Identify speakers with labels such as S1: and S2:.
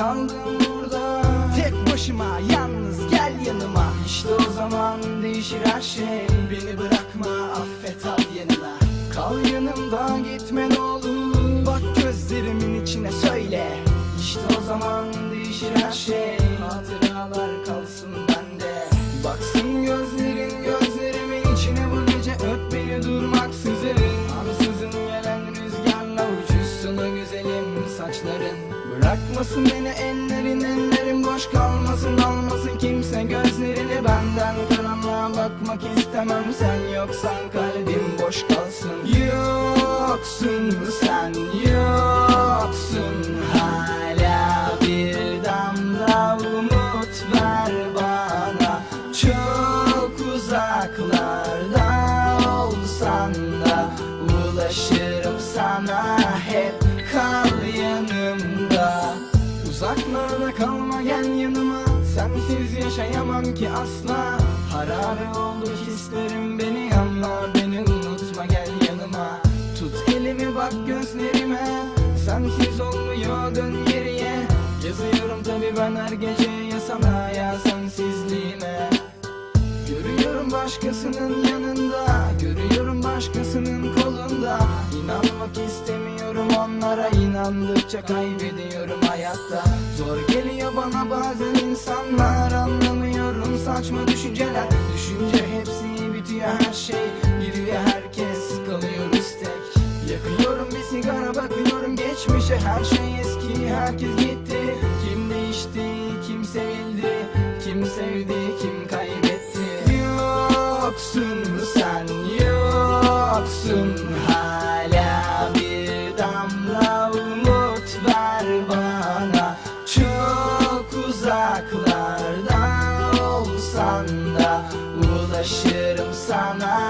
S1: kaldım burada. Tek başıma yalnız gel yanıma. İşte o zaman değişir her şey. Beni bırakma affet al yanına. Kal yanımda gitme ne olur. Bak gözlerimin içine söyle. İşte o zaman değişir her şey. Hatıralar Bırakmasın beni ellerin ellerim boş kalmasın almasın kimse gözlerini. Benden Karanlığa bakmak istemem. Sen yoksan kalbim boş kalsın. Yoksun sen yoksun. Hala bir damla umut ver bana. Çok uzaklarda olsan da ulaşırım sana hep Kalma gel yanıma. Sensiz yaşayamam ki asla. Harabe oldu hislerim beni anla. Beni unutma gel yanıma. Tut elimi bak gözlerime. Sensiz olmuyor dön geriye. Yazıyorum tabi ben her gece ya sana ya sensizliğime. Görüyorum başkasının yanında. Görüyorum başkasının kolunda. İnanmak istemiyorum onlara Yaşlandıkça kaybediyorum hayatta. Zor geliyor bana bazen insanlar Anlamıyorum saçma düşünceler. Düşünce hepsi bitiyor her şey Giriyor herkes kalıyoruz tek Yakıyorum bir sigara bakıyorum geçmişe. Her şey eski herkes gitti. Kim değişti kim sevildi? Kim sevdi kim kaybetti? Yoksun sen yoksun her ulaşırım sana.